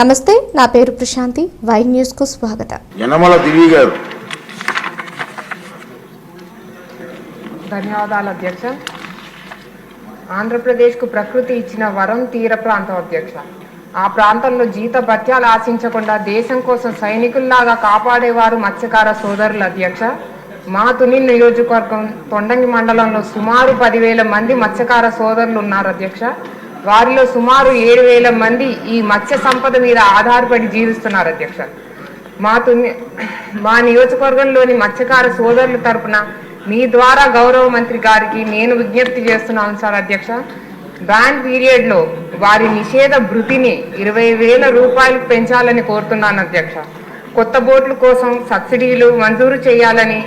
నమస్తే నా పేరు ప్రశాంతి. వై న్యూస్కు స్వాగతం. యనమల దివి గారు. ధన్యవాదాలు అధ్యక్ష. ఆంధ్రప్రదేశ్కు ప్రకృతి ఇచ్చిన వరం తీర ప్రాంతం అధ్యక్ష. ఆ ప్రాంతంలో జీత భత్యాలు ఆశించకుండా దేశం కోసం సైనికుల్లాగా కాపాడేవారు మత్స్యకార సోదరులు అధ్యక్ష. మా తుని నియోజకవర్గం తొండంగి మండలంలో సుమారు పదివేల మంది మత్స్యకార సోదరులు ఉన్నారు అధ్యక్ష. వారిలో సుమారు ఏడు వేల మంది ఈ మత్స్య సంపద మీద ఆధారపడి జీవిస్తున్నారు అధ్యక్ష. మా తుని మా నియోజకవర్గంలోని మత్స్యకార సోదరుల తరపున మీ ద్వారా గౌరవ మంత్రి గారికి నేను విజ్ఞప్తి చేస్తున్నాను సార్ అధ్యక్ష. బ్యాన్ పీరియడ్లో వారి నిషేధ భృతిని ఇరవై వేల రూపాయలకు పెంచాలని కోరుతున్నాను అధ్యక్ష. కొత్త బోట్ల కోసం సబ్సిడీలు మంజూరు చేయాలని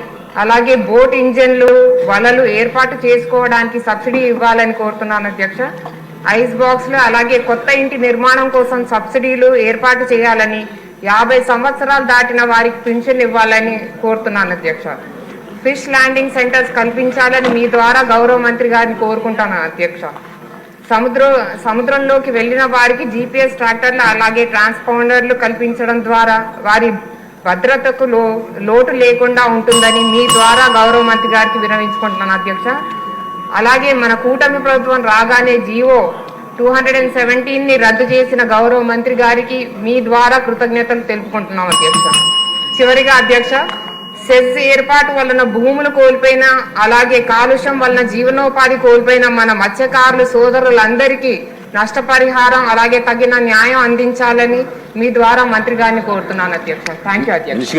అలాగే బోట్ ఇంజన్లు వలలు ఏర్పాటు చేసుకోవడానికి సబ్సిడీ ఇవ్వాలని కోరుతున్నాను అధ్యక్ష. ఐస్ బాక్స్లు అలాగే కొత్త ఇంటి నిర్మాణం కోసం సబ్సిడీలు ఏర్పాటు చేయాలని యాభై సంవత్సరాలు దాటిన వారికి పింఛన్ ఇవ్వాలని కోరుతున్నాను అధ్యక్ష. ఫిష్ ల్యాండింగ్ సెంటర్స్ కల్పించాలని మీ ద్వారా గౌరవ మంత్రి గారిని కోరుకుంటాను అధ్యక్ష. సముద్ర సముద్రంలోకి వెళ్ళిన వారికి జీపీఎస్ ట్రాక్టర్లు అలాగే ట్రాన్స్పౌండర్లు కల్పించడం ద్వారా వారి భద్రతకు లో లోటు లేకుండా ఉంటుందని మీ ద్వారా గౌరవ మంత్రి గారికి విరమించుకుంటున్నాను అధ్యక్ష. అలాగే మన కూటమి ప్రభుత్వం రాగానే జీవో టూ హండ్రెడ్ అండ్ సెవెంటీన్ని రద్దు చేసిన గౌరవ మంత్రి గారికి మీ ద్వారా కృతజ్ఞతలు తెలుపుకుంటున్నాం అధ్యక్ష. చివరిగా అధ్యక్ష సెస్ ఏర్పాటు వలన భూములు కోల్పోయిన అలాగే కాలుష్యం వలన జీవనోపాధి కోల్పోయిన మన మత్స్యకారులు సోదరులందరికీ నష్టపరిహారం అలాగే తగిన న్యాయం అందించాలని మీ ద్వారా మంత్రి గారిని కోరుతున్నాను అధ్యక్ష. థ్యాంక్ యూ అధ్యక్ష.